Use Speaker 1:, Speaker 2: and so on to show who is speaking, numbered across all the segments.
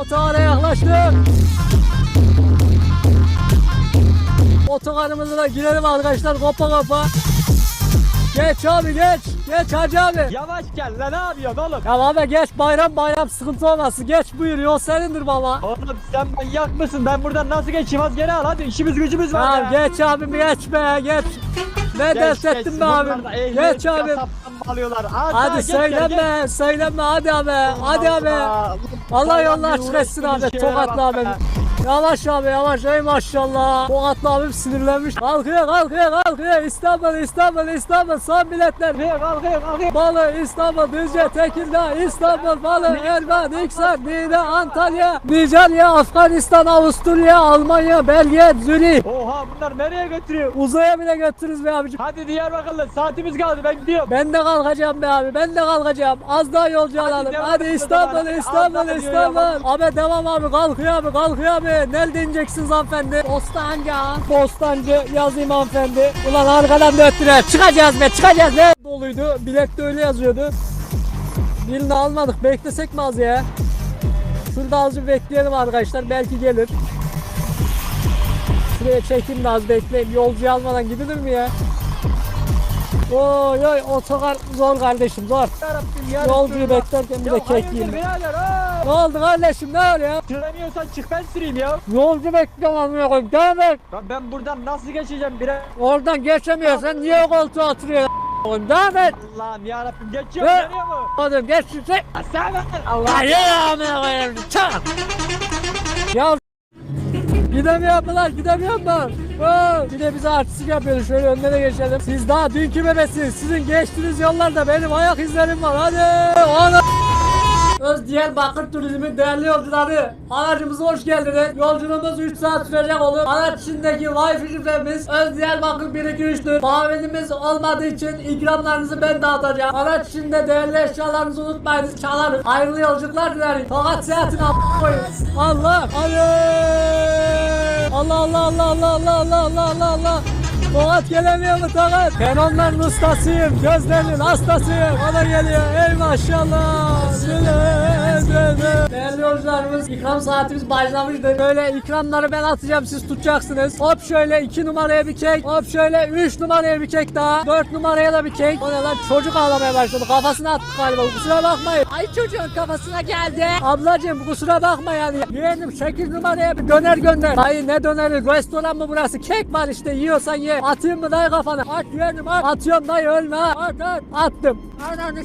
Speaker 1: Otogara yaklaştık. Otogarımıza da girelim arkadaşlar kopa kopa. Geç abi geç. Geç hacı abi.
Speaker 2: Yavaş gel lan ne yapıyorsun oğlum?
Speaker 1: Ya abi geç bayram bayram sıkıntı olmasın. Geç buyur yol senindir baba.
Speaker 2: Oğlum sen manyak mısın? Ben buradan nasıl geçeyim? Az geri al hadi işimiz gücümüz var
Speaker 1: Ya
Speaker 2: ya.
Speaker 1: geç abim geç be geç. Ben ders ettim be
Speaker 2: abi.
Speaker 1: Geç
Speaker 2: abi. Alıyorlar. Hadi,
Speaker 1: hadi
Speaker 2: geç,
Speaker 1: söylenme,
Speaker 2: geç.
Speaker 1: söylenme hadi abi. Hadi abi.
Speaker 2: Allah
Speaker 1: yolunu açık etsin abi. Tokatla
Speaker 2: abi.
Speaker 1: Yavaş abi yavaş ey maşallah. Tokatlı abim sinirlenmiş. Kalkıyor kalkıyor kalkıyor İstanbul İstanbul İstanbul son biletler.
Speaker 2: Kalkıyor kalkıyor.
Speaker 1: Balı İstanbul Düzce Tekirdağ İstanbul Balı Erban İksan Niğde Antalya Nijerya Afganistan Avusturya Almanya Belgiya Zürih
Speaker 2: Oha bunlar nereye götürüyor?
Speaker 1: Uzaya bile götürürüz be abicim.
Speaker 2: Hadi Diyarbakırlı saatimiz kaldı ben gidiyorum.
Speaker 1: Ben de kalkacağım be abi. Ben de kalkacağım. Az daha yolcu alalım. Hadi
Speaker 2: o
Speaker 1: İstanbul, İstanbul, İstanbul. Abi devam abi. Kalkıyor abi, kalkıyor abi. Nerede ineceksiniz hanımefendi? Bostancı. Bostancı yazayım hanımefendi. Ulan arkadan da öttürer. Çıkacağız be, çıkacağız ne? Doluydu. Bilette öyle yazıyordu. Birini almadık. Beklesek mi az ya? Şurada azıcık bekleyelim arkadaşlar. Belki gelir. Şuraya çekeyim de az bekleyeyim. Yolcuyu almadan gidilir mi ya? Oy oy otogar zor kardeşim zor.
Speaker 2: Yarabbim ya.
Speaker 1: Yolcuyu beklerken bir de kek
Speaker 2: hayırdır
Speaker 1: yiyeyim.
Speaker 2: birader aa.
Speaker 1: Ne oldu kardeşim ne oluyor?
Speaker 2: Süremiyorsan çık ben süreyim ya.
Speaker 1: Yolcu bekliyorum amına koyayım devam et.
Speaker 2: Lan ben buradan nasıl geçeceğim birader?
Speaker 1: Oradan geçemiyorsan niye koltuğa oturuyorsun? Oğlum devam et.
Speaker 2: Allah'ım yarabbim
Speaker 1: Ne?
Speaker 2: geliyor mu?
Speaker 1: Oğlum geç yüksek.
Speaker 2: Sen Allah.
Speaker 1: Hayır amına koyayım. Çak. Ya Gidemiyor mu lan? Gidemiyor mu? Oo, Bir de bize artistik yapıyoruz. Şöyle önüne de geçelim. Siz daha dünkü bebesiniz. Sizin geçtiğiniz yollarda benim ayak izlerim var. Hadi. Ana. Öz Diyarbakır Turizmi değerli yolcuları. Aracımıza hoş geldiniz. Yolculuğumuz 3 saat sürecek olur. Araç içindeki Wi-Fi şifremiz Öz Diyarbakır 123'tür. Muavinimiz olmadığı için ikramlarınızı ben dağıtacağım. Araç içinde değerli eşyalarınızı unutmayınız. Çalarız. Hayırlı yolculuklar dilerim. Tokat seyahatine a- koyun. Allah. Hadi. Allah Allah Allah Allah Allah Allah Allah Allah Allah. Tokat gelemiyor mu Tokat? Onların ustasıyım. Gözlerinin hastasıyım. O da geliyor. Ey maşallah. Değerli yolcularımız ikram saatimiz başlamıştır. Böyle ikramları ben atacağım siz tutacaksınız. Hop şöyle 2 numaraya bir kek. Hop şöyle 3 numaraya bir kek daha. 4 numaraya da bir kek. O ne lan çocuk ağlamaya başladı. Kafasına attı galiba. Kusura bakmayın. Ay çocuğun kafasına geldi. Ablacığım kusura bakma yani. Yeğenim 8 numaraya bir döner gönder. Dayı ne döneri? Restoran mı burası? Kek var işte yiyorsan ye. Atayım mı dayı kafana? At yeğenim at. Atıyorum dayı ölme. At at. Attım. Ananı.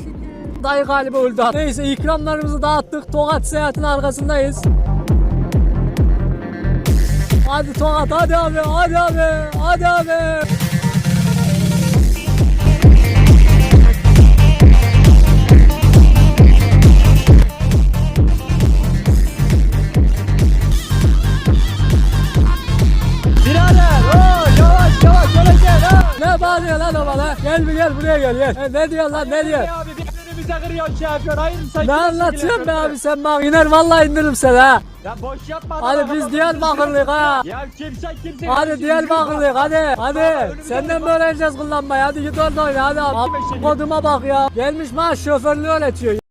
Speaker 1: Dayı galiba öldü. Neyse ikramlarımızı dağıttık. Tokat seyahatin arkasındayız. Hadi Tokat hadi abi hadi abi hadi abi. O bana? Gel bir gel buraya gel gel. E, ne diyor lan ne diyor?
Speaker 2: Abi bir önümüze kırıyorsun şey yapıyorsun. Hayır sen
Speaker 1: Ne anlatıyorsun be abi sen bak iner vallahi indiririm seni ha.
Speaker 2: Ya boş yapma.
Speaker 1: Hadi biz
Speaker 2: adam,
Speaker 1: Diyarbakırlıyız ha.
Speaker 2: Ya kimsen kimsin?
Speaker 1: Hadi Diyarbakırlıyız hadi. Hadi. Senden mi öğreneceğiz kullanmayı? Hadi git orada oyna hadi Koduma bak ya. Gelmiş maaş şoförlüğü öğretiyor.